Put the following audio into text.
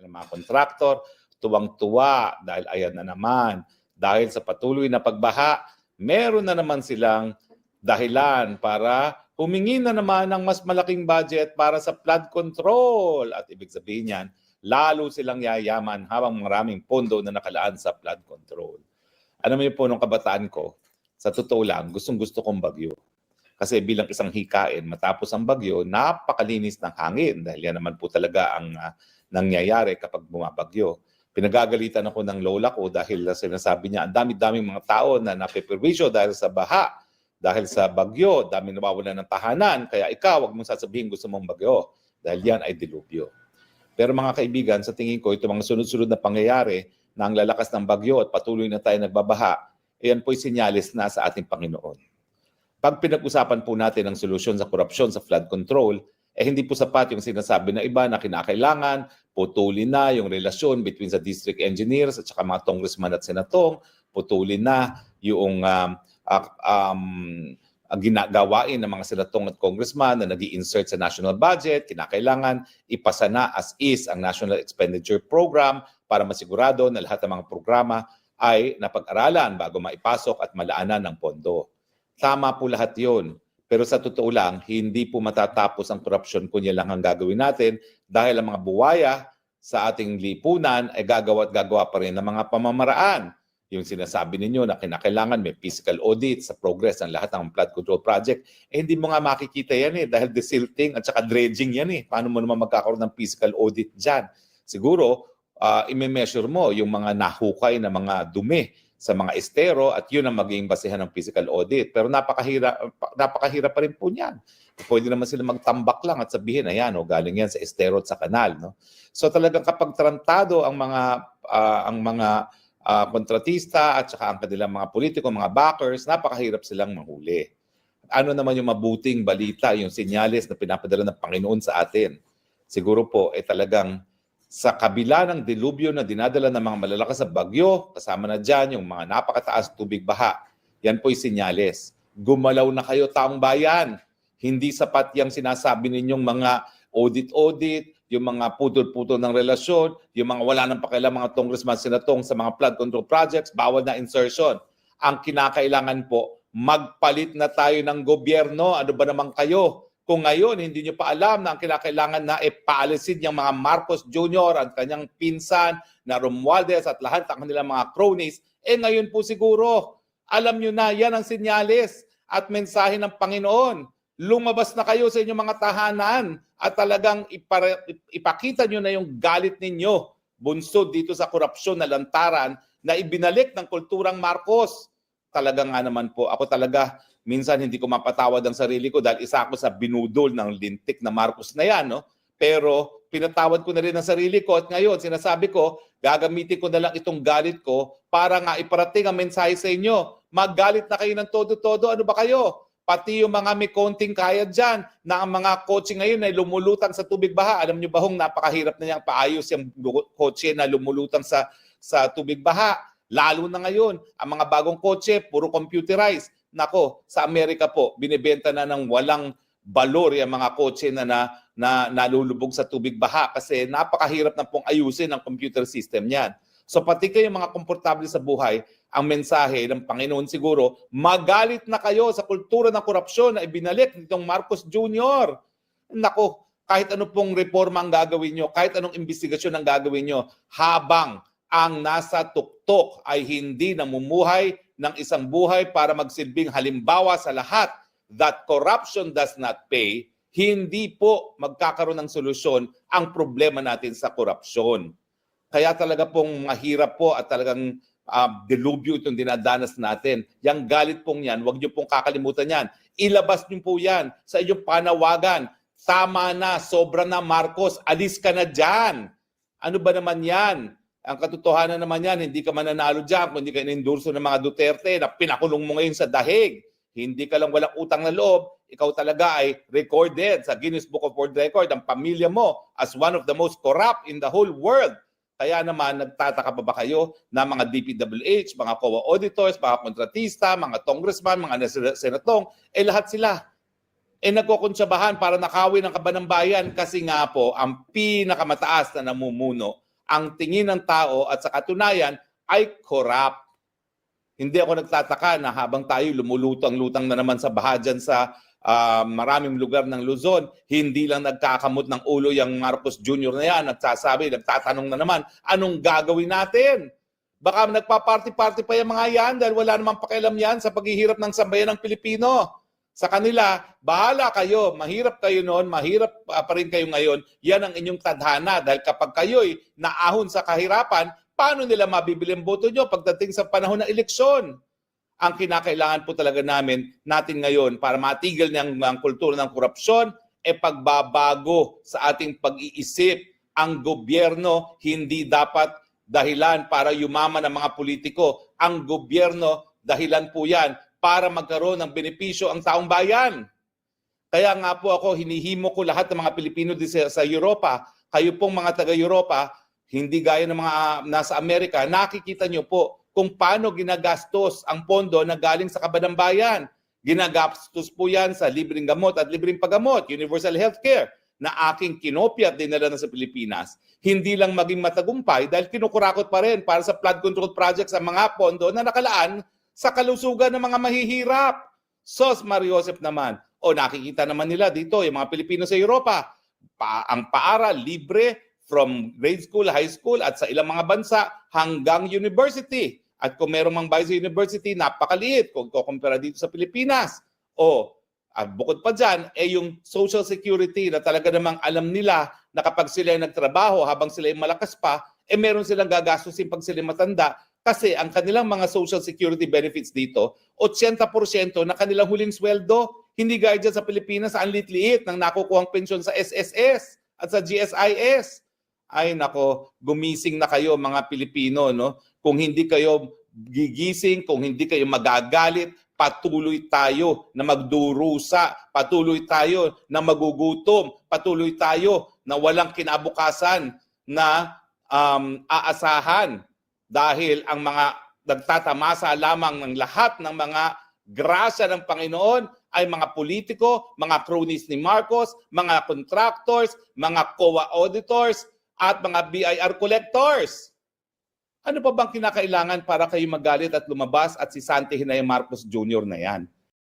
ng mga kontraktor, tuwang-tuwa dahil ayan na naman. Dahil sa patuloy na pagbaha, meron na naman silang dahilan para humingi na naman ng mas malaking budget para sa flood control. At ibig sabihin yan, lalo silang yayaman habang maraming pondo na nakalaan sa flood control. Ano mo yung punong kabataan ko? Sa totoo lang, gustong gusto kong bagyo. Kasi bilang isang hikain, matapos ang bagyo, napakalinis ng hangin dahil yan naman po talaga ang ah, nangyayari kapag bumabagyo. Pinagagalitan ako ng lola ko dahil ah, sinasabi niya, ang dami-daming mga tao na napeperwisyo dahil sa baha, dahil sa bagyo, dami nawawala ng tahanan, kaya ikaw, wag mong sasabihin gusto mong bagyo dahil yan ay dilubyo. Pero mga kaibigan, sa tingin ko, ito mga sunod-sunod na pangyayari na ang lalakas ng bagyo at patuloy na tayo nagbabaha, iyan po'y sinyalis na sa ating Panginoon. Pag pinag-usapan po natin ang solusyon sa korupsyon sa flood control, eh hindi po sapat yung sinasabi na iba na kinakailangan, putulin na yung relasyon between sa district engineers at saka mga congressman at senatong, putulin na yung um, ah, um, ginagawain ng mga senatong at congressman na nag insert sa national budget, kinakailangan ipasa na as is ang National Expenditure Program para masigurado na lahat ng mga programa ay napag-aralan bago maipasok at malaanan ng pondo. Tama po lahat yon. Pero sa totoo lang, hindi po matatapos ang korupsyon kung yan lang ang gagawin natin dahil ang mga buwaya sa ating lipunan ay gagawa at gagawa pa rin ng mga pamamaraan. Yung sinasabi ninyo na kinakailangan may physical audit sa progress ng lahat ng flood control project, eh hindi mo nga makikita yan eh dahil desilting at saka dredging yan eh. Paano mo naman magkakaroon ng physical audit dyan? Siguro, uh, ime-measure mo yung mga nahukay na mga dumi sa mga estero at yun ang magiging basehan ng physical audit. Pero napakahirap, napakahirap pa rin po niyan. Pwede naman sila magtambak lang at sabihin, ayan, o, galing yan sa estero at sa kanal. No? So talagang kapag trantado ang mga ah, ang mga ah, kontratista at saka ang kanilang mga politiko, mga backers, napakahirap silang mahuli. Ano naman yung mabuting balita, yung senyales na pinapadala ng Panginoon sa atin? Siguro po, eh talagang sa kabila ng dilubyo na dinadala ng mga malalakas na bagyo, kasama na dyan yung mga napakataas tubig baha, yan po'y sinyales. Gumalaw na kayo taong bayan. Hindi sapat yung sinasabi ninyong mga audit-audit, yung mga putol-putol ng relasyon, yung mga wala nang pakialam mga congressman senatong sa mga flood control projects, bawal na insertion. Ang kinakailangan po, magpalit na tayo ng gobyerno. Ano ba naman kayo? Kung ngayon hindi nyo pa alam na ang kinakailangan na ipaalisin yung mga Marcos Jr. at kanyang pinsan na Romualdez at lahat ng kanilang mga cronies, eh ngayon po siguro, alam nyo na yan ang sinyales at mensahe ng Panginoon. Lumabas na kayo sa inyong mga tahanan at talagang ipara- ipakita nyo na yung galit ninyo bunsod dito sa korupsyon na lantaran na ibinalik ng kulturang Marcos. Talaga nga naman po, ako talaga minsan hindi ko mapatawad ang sarili ko dahil isa ako sa binudol ng lintik na Marcos na yan. No? Pero pinatawad ko na rin ang sarili ko at ngayon sinasabi ko, gagamitin ko na lang itong galit ko para nga iparating ang mensahe sa inyo. Maggalit na kayo ng todo-todo. Ano ba kayo? Pati yung mga may konting kaya dyan na ang mga kotse ngayon ay lumulutang sa tubig baha. Alam nyo ba hong napakahirap na niyang paayos yung kotse na lumulutang sa, sa tubig baha. Lalo na ngayon, ang mga bagong kotse, puro computerized. Nako, sa Amerika po, binibenta na ng walang balor yung mga kotse na, na, na nalulubog sa tubig baha kasi napakahirap na pong ayusin ang computer system niyan. So pati kayo mga komportable sa buhay, ang mensahe ng Panginoon siguro, magalit na kayo sa kultura ng korupsyon na ibinalik nitong Marcos Jr. Nako, kahit ano pong reforma ang gagawin nyo, kahit anong investigasyon ang gagawin nyo, habang ang nasa tuktok ay hindi namumuhay ng isang buhay para magsilbing halimbawa sa lahat that corruption does not pay, hindi po magkakaroon ng solusyon ang problema natin sa korupsyon. Kaya talaga pong mahirap po at talagang uh, delubyo itong dinadanas natin. Yang galit pong yan, huwag niyo pong kakalimutan yan. Ilabas niyo po yan sa inyong panawagan. Tama na, sobra na Marcos, alis ka na dyan. Ano ba naman yan? Ang katotohanan naman yan, hindi ka mananalo dyan kung hindi ka inendurso ng mga Duterte na pinakulong mo ngayon sa dahig. Hindi ka lang walang utang na loob, ikaw talaga ay recorded sa Guinness Book of World Record, ang pamilya mo as one of the most corrupt in the whole world. Kaya naman, nagtataka pa ba kayo na mga DPWH, mga COA auditors, mga kontratista, mga congressman, mga senatong, eh lahat sila eh nagkukonsyabahan para nakawin ang kaban ng bayan kasi nga po ang pinakamataas na namumuno ang tingin ng tao at sa katunayan ay corrupt. Hindi ako nagtataka na habang tayo lumulutang-lutang na naman sa baha dyan sa ah, maraming lugar ng Luzon, hindi lang nagkakamot ng ulo yung Marcos Jr. na yan at sasabi, nagtatanong na naman, anong gagawin natin? Baka nagpa-party-party pa yung mga yan dahil wala namang pakialam yan sa paghihirap ng sambayan ng Pilipino. Sa kanila, bahala kayo, mahirap kayo noon, mahirap ah, pa rin kayo ngayon, yan ang inyong tadhana dahil kapag kayo'y naahon sa kahirapan, paano nila mabibili ang boto nyo pagdating sa panahon ng eleksyon? Ang kinakailangan po talaga namin, natin ngayon, para matigil ng ang kultura ng korupsyon, e pagbabago sa ating pag-iisip. Ang gobyerno hindi dapat dahilan para yumaman ng mga politiko. Ang gobyerno, dahilan po yan para magkaroon ng benepisyo ang taong bayan. Kaya nga po ako, hinihimo ko lahat ng mga Pilipino di sa, sa Europa. Kayo pong mga taga-Europa, hindi gaya ng mga ah, nasa Amerika, nakikita nyo po kung paano ginagastos ang pondo na galing sa kabadang bayan. Ginagastos po yan sa libreng gamot at libreng paggamot, universal healthcare, na aking kinopya at dinala na sa Pilipinas. Hindi lang maging matagumpay dahil kinukurakot pa rin para sa flood control project sa mga pondo na nakalaan sa kalusugan ng mga mahihirap. Sos Mario Joseph naman, o nakikita naman nila dito, yung mga Pilipino sa Europa, pa, ang paaral libre from grade school, high school, at sa ilang mga bansa hanggang university. At kung merong mang bahay sa university, napakaliit kung kukumpara dito sa Pilipinas. O, at bukod pa dyan, eh yung social security na talaga namang alam nila na kapag sila ay nagtrabaho habang sila ay malakas pa, eh meron silang gagastusin pag sila matanda kasi ang kanilang mga social security benefits dito, 80% na kanilang huling sweldo, hindi gaya dyan sa Pilipinas, ang liit-liit ng nakukuhang pensyon sa SSS at sa GSIS. Ay nako, gumising na kayo mga Pilipino, no? Kung hindi kayo gigising, kung hindi kayo magagalit, patuloy tayo na magdurusa, patuloy tayo na magugutom, patuloy tayo na walang kinabukasan na um, aasahan dahil ang mga nagtatamasa lamang ng lahat ng mga grasya ng Panginoon ay mga politiko, mga cronies ni Marcos, mga contractors, mga COA auditors, at mga BIR collectors. Ano pa bang kinakailangan para kayo magalit at lumabas at si Santi Hinay Marcos Jr. na yan?